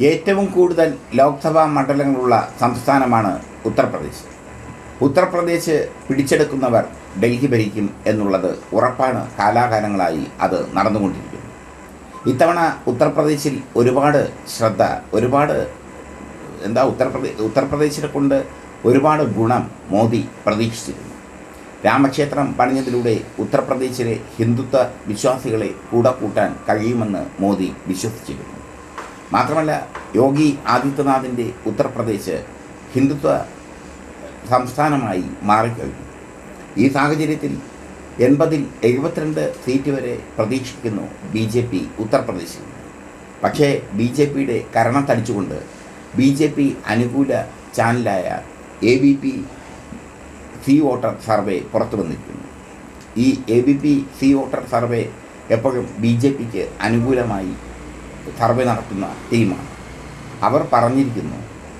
ഏറ്റവും കൂടുതൽ ലോക്സഭാ മണ്ഡലങ്ങളുള്ള സംസ്ഥാനമാണ് ഉത്തർപ്രദേശ്. ഉത്തർപ്രദേശ് പിടിച്ചെടുക്കുന്നവർ ഡൽഹി ഭരിക്കും എന്നുള്ളത് ഉറപ്പാണ് കാലാകാലങ്ങളായി അത് നടന്നുകൊണ്ടിരിക്കുന്നു. ഇത്തവണ ഉത്തർപ്രദേശിൽ ഒരുപാട് ശ്രദ്ധ ഒരുപാട് എന്താ ഉത്തർപ്രദേശ് ഉത്തർപ്രദേശിനെ കൊണ്ട് ഒരുപാട് ഗുണം മോദി പ്രതീക്ഷിച്ചിരുന്നു. രാമക്ഷേത്രം പണിഞ്ഞതിലൂടെ ഉത്തർപ്രദേശിലെ ഹിന്ദുത്വ വിശ്വാസികളെ കൂടെ കൂട്ടാൻ കഴിയുമെന്ന് മോദി വിശ്വസിച്ചിരുന്നു. മാത്രമല്ല യോഗി ആദിത്യനാഥിന്റെ ഉത്തർപ്രദേശ് ഹിന്ദുത്വ സംസ്ഥാനമായി മാറിക്കഴിഞ്ഞു. ഈ സാഹചര്യത്തിൽ എൺപതിൽ എഴുപത്തിരണ്ട് സീറ്റ് വരെ പ്രതീക്ഷിക്കുന്നു ബി ജെ പി ഉത്തർപ്രദേശിൽ. പക്ഷേ ബി ജെ പിയുടെ കരണം തടിച്ചുകൊണ്ട് ബി ജെ പി അനുകൂല ചാനലായ A B P C voter survey പുറത്തു വന്നിരിക്കുന്നു. ഈ A B P C voter survey എപ്പോഴും ബി ജെ പിക്ക് അനുകൂലമായി സർവേ നടത്തുന്ന ടീമാണ്. അവർ പറഞ്ഞിരിക്കുന്നു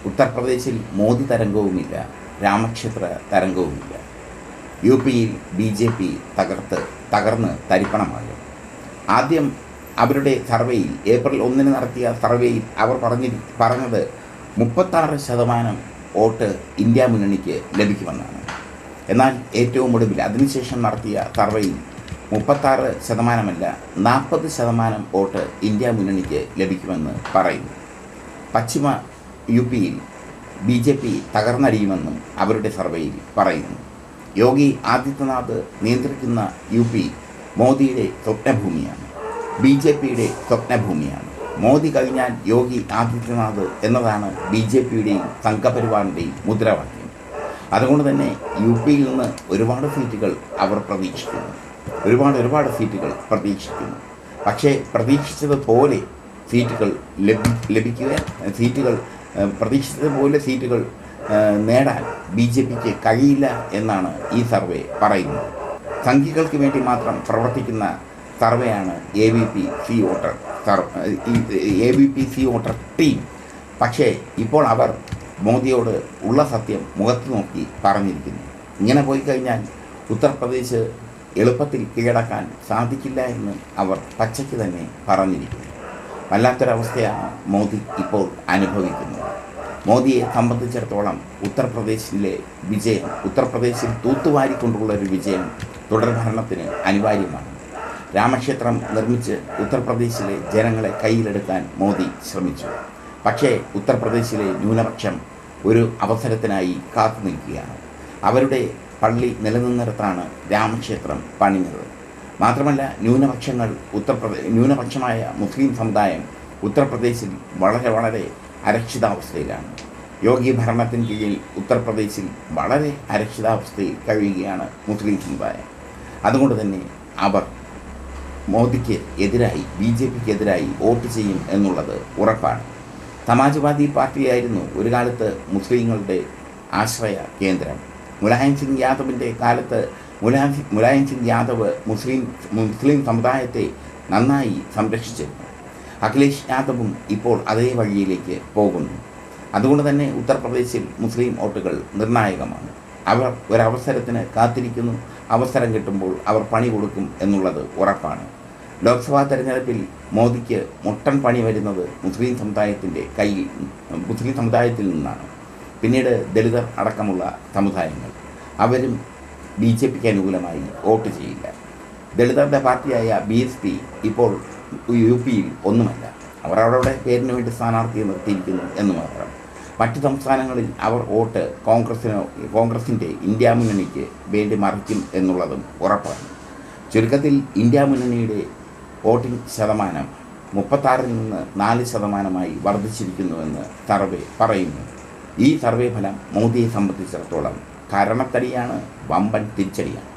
ഉത്തർപ്രദേശിൽ മോദി തരംഗവുമില്ല രാമക്ഷേത്ര തരംഗവുമില്ല. യു പിയിൽ ബി ജെ പി തകർത്ത് തകർന്ന് തരിപ്പണമാകും ആദ്യം അവരുടെ സർവേയിൽ ഏപ്രിൽ ഒന്നിന് നടത്തിയ സർവേയിൽ അവർ പറഞ്ഞി പറഞ്ഞത് മുപ്പത്താറ് ശതമാനം വോട്ട് ഇന്ത്യ മുന്നണിക്ക് ലഭിക്കുമെന്നാണ്. എന്നാൽ ഏറ്റവും ഒടുവിൽ അതിനുശേഷം നടത്തിയ സർവേയിൽ മുപ്പത്താറ് ശതമാനമല്ല നാൽപ്പത് ശതമാനം വോട്ട് ഇന്ത്യ മുന്നണിക്ക് ലഭിക്കുമെന്ന് പറയുന്നു. പശ്ചിമ യു പിയിൽ ബി ജെ പി തകർന്നടിയുമെന്നും അവരുടെ സർവേയിൽ പറയുന്നു. യോഗി ആദിത്യനാഥ് നിയന്ത്രിക്കുന്ന യു പി മോദിയുടെ സ്വപ്നഭൂമിയാണ്. ബി ജെ പിയുടെ സ്വപ്നഭൂമിയാണ്. മോദി കഴിഞ്ഞാൽ യോഗി ആദിത്യനാഥ് എന്നതാണ് ബി ജെ പിയുടെയും സംഘപരിവാറിന്റെയും മുദ്രാവാക്യം. അതുകൊണ്ട് തന്നെ യു പിയിൽ നിന്ന് ഒരുപാട് സീറ്റുകൾ അവർ പ്രതീക്ഷിക്കുന്നു. ഒരുപാട് ഒരുപാട് സീറ്റുകൾ പ്രതീക്ഷിക്കുന്നു. പക്ഷേ പ്രതീക്ഷിച്ചതുപോലെ സീറ്റുകൾ ലഭി ലഭിക്കുക സീറ്റുകൾ പ്രതീക്ഷിച്ചതുപോലെ സീറ്റുകൾ നേടാൻ ബി ജെ പിക്ക് കഴിയില്ല എന്നാണ് ഈ സർവേ പറയുന്നത്. സംഖ്യകൾക്ക് വേണ്ടി മാത്രം പ്രവർത്തിക്കുന്ന സർവേയാണ് A V P C voter A B P C voter team പക്ഷേ ഇപ്പോൾ അവർ മോദിയോട് ഉള്ള സത്യം മുഖത്ത് നോക്കി പറഞ്ഞിരിക്കുന്നു. ഇങ്ങനെ പോയി കഴിഞ്ഞാൽ ഉത്തർപ്രദേശ് എളുപ്പത്തിൽ കീഴടക്കാൻ സാധിക്കില്ല എന്ന് അവർ പച്ചയ്ക്ക് തന്നെ പറഞ്ഞിരിക്കുന്നു. വല്ലാത്തൊരവസ്ഥയാണ് മോദി ഇപ്പോൾ അനുഭവിക്കുന്നത്. മോദിയെ സംബന്ധിച്ചിടത്തോളം ഉത്തർപ്രദേശിലെ വിജയം ഉത്തർപ്രദേശിൽ തൂത്തുവാരിക്കൊണ്ടുള്ള ഒരു വിജയം തുടർഭരണത്തിന് അനിവാര്യമാണ്. രാമക്ഷേത്രം നിർമ്മിച്ച് ഉത്തർപ്രദേശിലെ ജനങ്ങളെ കയ്യിലെടുക്കാൻ മോദി ശ്രമിച്ചു. പക്ഷേ ഉത്തർപ്രദേശിലെ ന്യൂനപക്ഷം ഒരു അവസരത്തിനായി കാത്തു നിൽക്കുകയാണ് അവരുടെ പള്ളി നിലനിന്നിടത്താണ് രാമക്ഷേത്രം പണിഞ്ഞത്. മാത്രമല്ല ന്യൂനപക്ഷങ്ങൾ ഉത്തർപ്രദേശ് ന്യൂനപക്ഷമായ മുസ്ലിം സമുദായം ഉത്തർപ്രദേശിൽ വളരെ വളരെ അരക്ഷിതാവസ്ഥയിലാണ്. യോഗി ഭരണത്തിന് കീഴിൽ ഉത്തർപ്രദേശിൽ വളരെ അരക്ഷിതാവസ്ഥയിൽ കഴിയുകയാണ് മുസ്ലിം സമുദായം. അതുകൊണ്ട് തന്നെ അവർ മോദിക്ക് എതിരായി ബി ജെ പിക്ക് എതിരായി വോട്ട് ചെയ്യും എന്നുള്ളത് ഉറപ്പാണ്. സമാജ്വാദി പാർട്ടിയായിരുന്നു ഒരു കാലത്ത് മുസ്ലിങ്ങളുടെ ആശ്രയ കേന്ദ്രം. മുലായം സിംഗ് യാദവിന്റെ കാലത്ത് മുലായം സി- മുലായം സിംഗ് യാദവ് മുസ്ലിം മുസ്ലിം സമുദായത്തെ നന്നായി സംരക്ഷിച്ചിരുന്നു. അഖിലേഷ് യാദവും ഇപ്പോൾ അതേ വഴിയിലേക്ക് പോകുന്നു. അതുകൊണ്ട് തന്നെ ഉത്തർപ്രദേശിൽ മുസ്ലിം വോട്ടുകൾ നിർണായകമാണ്. അവർ ഒരവസരത്തിന് കാത്തിരിക്കുന്നു. അവസരം കിട്ടുമ്പോൾ അവർ പണി കൊടുക്കും എന്നുള്ളത് ഉറപ്പാണ്. ലോക്സഭാ തെരഞ്ഞെടുപ്പിൽ മോദിക്ക് മുട്ടൻ പണി വരുന്നത് മുസ്ലിം സമുദായത്തിന്റെ കയ്യിൽ മുസ്ലിം സമുദായത്തിൽ നിന്നാണ്. പിന്നീട് ദളിതർ അടക്കമുള്ള സമുദായങ്ങൾ അവരും ബി ജെ പിക്ക് അനുകൂലമായി വോട്ട് ചെയ്യില്ല. ദളിതരുടെ പാർട്ടിയായ ബി എസ് പി ഇപ്പോൾ യു പിയിൽ ഒന്നുമല്ല. അവർ അവരുടെ പേരിന് വേണ്ടി സ്ഥാനാർത്ഥിയെ നിർത്തിയിരിക്കുന്നു എന്ന് മാത്രം. മറ്റ് സംസ്ഥാനങ്ങളിൽ അവർ വോട്ട് കോൺഗ്രസിനോ കോൺഗ്രസിന്റെ ഇന്ത്യ മുന്നണിക്ക് വേണ്ടി മറിക്കും എന്നുള്ളതും ഉറപ്പാണ്. ചുരുക്കത്തിൽ ഇന്ത്യ മുന്നണിയുടെ വോട്ടിംഗ് ശതമാനം മുപ്പത്താറിൽ നിന്ന് നാല് ശതമാനമായി വർദ്ധിച്ചിരിക്കുന്നുവെന്ന് സർവേ പറയുന്നു. ഈ സർവേ ഫലം മോദിയെ സംബന്ധിച്ചിടത്തോളം കാരണത്തടിയാണ് വമ്പൻ തിരിച്ചടിയാണ്.